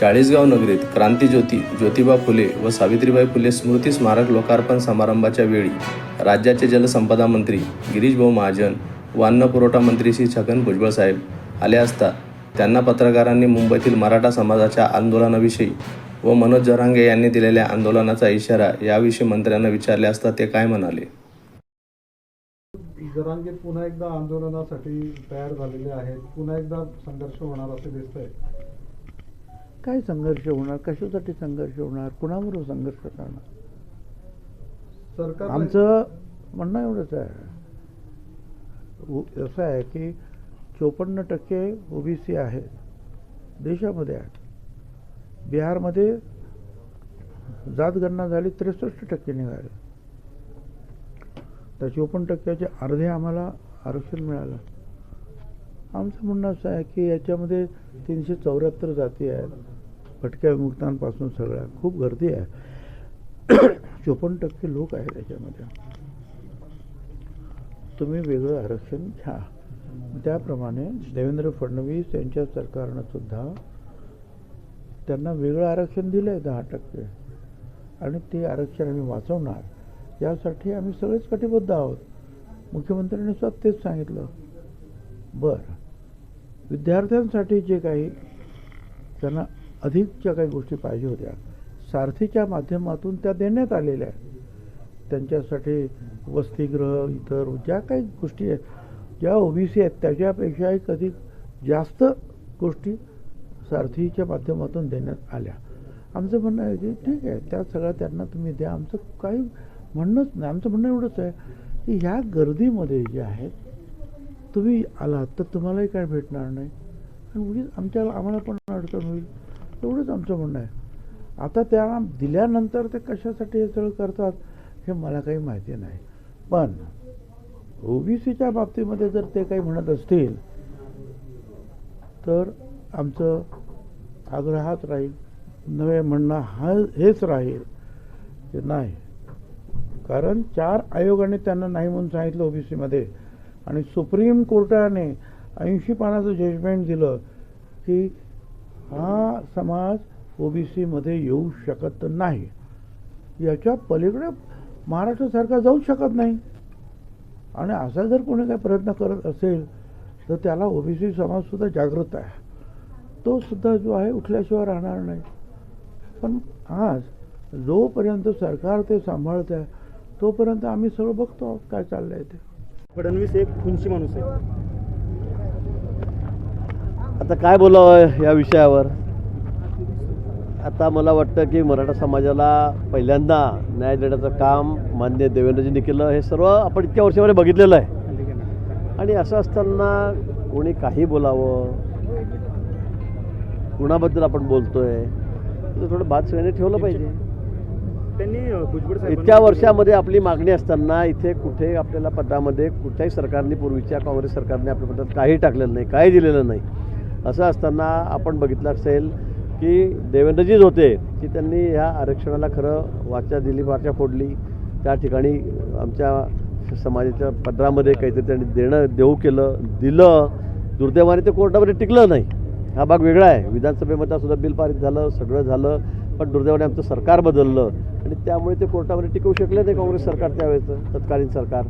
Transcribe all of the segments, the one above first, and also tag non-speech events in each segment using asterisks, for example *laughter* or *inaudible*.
चाळीसगाव नगरीत क्रांतीज्योती ज्योतिबा फुले व सावित्रीबाई फुले स्मृती स्मारक लोकार्पण समारंभाच्या वेळी राज्याचे जलसंपदा मंत्री गिरीश भाऊ महाजन व अन्न पुरवठा मंत्री श्री छगन भुजबळ साहेब आले असता त्यांना पत्रकारांनी मुंबईतील मराठा समाजाच्या आंदोलनाविषयी व मनोज जरांगे यांनी दिलेल्या आंदोलनाचा इशारा याविषयी मंत्र्यांना विचारले असता ते काय म्हणाले? जरांगे पुन्हा एकदा आंदोलनासाठी तयार झालेले आहेत. पुन्हा एकदा संघर्ष होणार असे दिसतंय. काय संघर्ष होणार? कशासाठी संघर्ष होणार? कुणाबरोबर संघर्ष करणार? आमचं म्हणणं एवढंच आहे. असं आहे की चोपन्न टक्के ओबीसी आहेत. देशामध्ये आहेत. बिहारमध्ये जातगणना झाली त्रेसष्ट टक्के निघाले. त्या चोपन्न टक्क्याचे अर्धे आम्हाला आरक्षण मिळालं. आमचं म्हणणं असं आहे की याच्यामध्ये तीनशे चौऱ्याहत्तर जाती आहेत. फटक्या विमुक्तांपासून सगळ्या. खूप गर्दी आहे. *coughs* चोपन्न टक्के लोक आहेत त्याच्यामध्ये तुम्ही वेगळं आरक्षण घ्या. त्याप्रमाणे देवेंद्र फडणवीस यांच्या सरकारनं सुद्धा त्यांना वेगळं आरक्षण दिलं आहे दहा टक्के. आणि ते आरक्षण आम्ही वाचवणार. यासाठी आम्ही सगळेच कटिबद्ध आहोत. मुख्यमंत्र्यांनी स्वतः तेच सांगितलं. बरं. विद्यार्थ्यांसाठी जे काही त्यांना अधिकच्या काही गोष्टी पाहिजे होत्या. सारथीच्या माध्यमातून त्या देण्यात आलेल्या आहेत. त्यांच्यासाठी वसतिगृह इतर ज्या काही गोष्टी आहेत ज्या ओबीसी आहेत त्याच्यापेक्षा एक अधिक जास्त गोष्टी सारथीच्या माध्यमातून देण्यात आल्या. आमचं म्हणणं आहे की ठीक आहे त्या सगळ्या त्यांना तुम्ही द्या. आमचं काही म्हणणंच नाही. आमचं म्हणणं एवढंच आहे की ह्या गर्दीमध्ये जे आहेत तुम्ही आलात तर तुम्हालाही काय भेटणार नाही. आणि उगीच आमच्या आम्हाला पण अडचण होईल. तेवढंच आमचं म्हणणं आहे. आता त्या दिल्यानंतर ते कशासाठी हे सगळं करतात हे मला काही माहिती नाही. पण ओबीसीच्या बाबतीमध्ये जर ते काही म्हणत असतील तर आमचं आग्रहात राहील नवे म्हणणं हा हेच राहील की नाही. कारण चार आयोगाने त्यांना नाही म्हणून सांगितलं ओबीसीमध्ये. आणि सुप्रीम कोर्टाने ऐंशी पानाचं जजमेंट दिलं की हा समाज ओबीसीमध्ये येऊ शकत नाही. याच्या पलीकडे महाराष्ट्र सरकार जाऊ शकत नाही. आणि असा जर कोणी काही प्रयत्न करत असेल तर त्याला ओबीसी समाजसुद्धा जागृत आहे. तो सुद्धा जो आहे उठल्याशिवाय राहणार नाही. पण आज जोपर्यंत सरकार ते सांभाळत आहे तोपर्यंत आम्ही सर्व बघतो काय चाललं आहे ते. फडणवीस एक खुंची माणूस आहे. आता काय बोलावं या विषयावर? आता मला वाटतं की मराठा समाजाला पहिल्यांदा न्याय देण्याचं काम मान्य देवेंद्रजींनी केलं. हे सर्व आपण इतक्या वर्षामध्ये बघितलेलं आहे. आणि असं असताना कोणी काही बोलावं? कुणाबद्दल आपण बोलतोय? थोडं भात सगळ्यांनी ठेवलं पाहिजे. त्यांनी इतक्या वर्षामध्ये आपली मागणी असताना इथे कुठे आपल्याला पदामध्ये कुठल्याही सरकारने पूर्वीच्या काँग्रेस सरकारने आपल्या पदात काही टाकलेलं नाही काही दिलेलं नाही. असं असताना आपण बघितलं असेल की देवेंद्रजीच होते की त्यांनी ह्या आरक्षणाला खरं वाचा दिली वाचा फोडली. त्या ठिकाणी आमच्या समाजाच्या पदरामध्ये काहीतरी त्यांनी देणं देऊ केलं दिलं. दुर्दैवाने ते कोर्टामध्ये टिकलं नाही. हा भाग वेगळा आहे. विधानसभेमध्ये सुद्धा बिल पारित झालं सगळं झालं पण दुर्दैवाने आमचं सरकार बदललं. आणि त्यामुळे ते कोर्टामध्ये टिकवू शकले नाही काँग्रेस सरकार त्यावेळेचं तत्कालीन सरकार.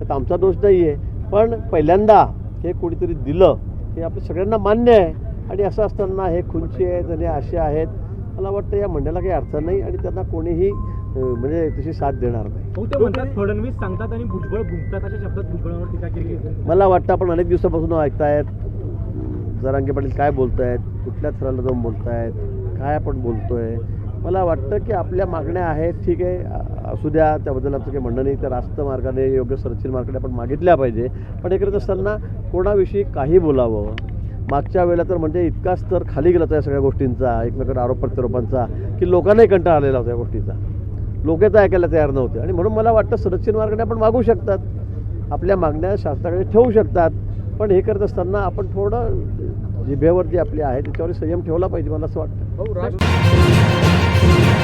तर आमचा दोष नाही आहे पण पहिल्यांदा हे कोणीतरी दिलं हे आपल्या सगळ्यांना मान्य आहे. आणि असं असताना हे खुंची आहेत आणि असे आहेत. मला वाटतं या म्हणण्याला काही अर्थ नाही आणि त्यांना कोणीही म्हणजे तशी साथ देणार नाही. हो फडणवीस सांगतात आणि भुजबळ भुंकतात अशा शब्दात भुजबळावर टीका केली मला वाटतं आपण अनेक दिवसापासून ऐकतायत. जरांगे पाटील काय बोलतायत? कुठल्या थराला जाऊन बोलतायत? काय आपण बोलतोय? मला वाटतं की आपल्या मागण्या आहेत ठीक आहे. असू द्या त्याबद्दल आमचं काही म्हणणं नाही तर रास्त मार्गाने योग्य सरशील मार्गाने आपण मागितल्या पाहिजे. पण हे करत असताना कोणाविषयी काही बोलावं मागच्या वेळेला तर म्हणजे इतका स्तर खाली गेला होता या सगळ्या गोष्टींचा एकमेकांना आरोप प्रत्यारोपांचा की लोकांनाही कंटाळा आलेला होता या गोष्टीचा. लोक तर ऐकायला तयार नव्हते. आणि म्हणून मला वाटतं संरक्षण मार्गाने आपण मागू शकतात. आपल्या मागण्या शास्त्राकडे ठेवू शकतात. पण हे करत असताना आपण थोडं जिभेवर जे आपले आहे त्याच्यावर संयम ठेवला पाहिजे मला असं वाटतं. Thank you.